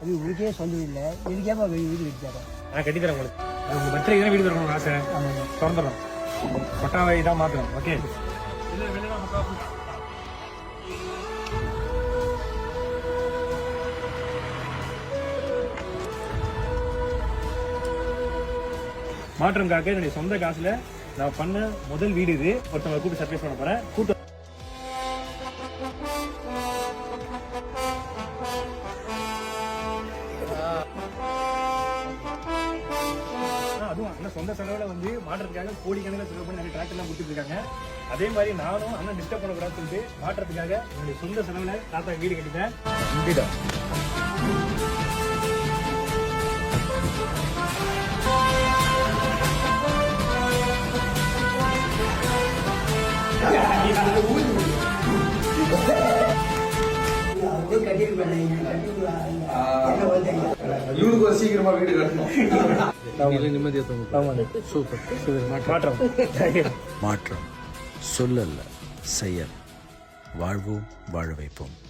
அது உங்களுக்கே சொந்த இல்லை இதுக்கேப்பா வீடு கட்டித்தாரேன் நான் கட்டித்தரேன் உங்களுக்கு. அது உங்க பர்த்டே தான் வீடு தரணும் ஆசை. திறந்துடும் கொட்டாவை இதாக மாற்றணும் ஓகே மாற்றம் காக்க என்னுடைய சொந்த காசுல நான் பண்ண முதல் வீடு இது. ஒருத்தவங்க கூப்பிட்டு சர்ப்ரைஸ் பண்ண போறேன். கூட்டு அதுவும் அண்ணன் சொந்த செலவுல வந்து மாற்றத்துக்காக கோடிக்கணக்கில் செலவு பண்ணி நிறைய டிராக்டர்லாம் கொடுத்துட்டு இருக்காங்க அதே மாதிரி நானும் அண்ணன் டிஸ்டர்ப் பண்ணக்கூடாதுன்னு சொல்லிட்டு மாற்றத்துக்காக என்னுடைய சொந்த செலவுல தாத்தா வீடு கட்டிட்டேன். இவனுக்கு ஒரு சீக்கிரமா வீடு கட்டணும். மாற்றம். மாற்றம். சொல்லல்ல செயல் வாழ்வோம் வாழ வைப்போம்.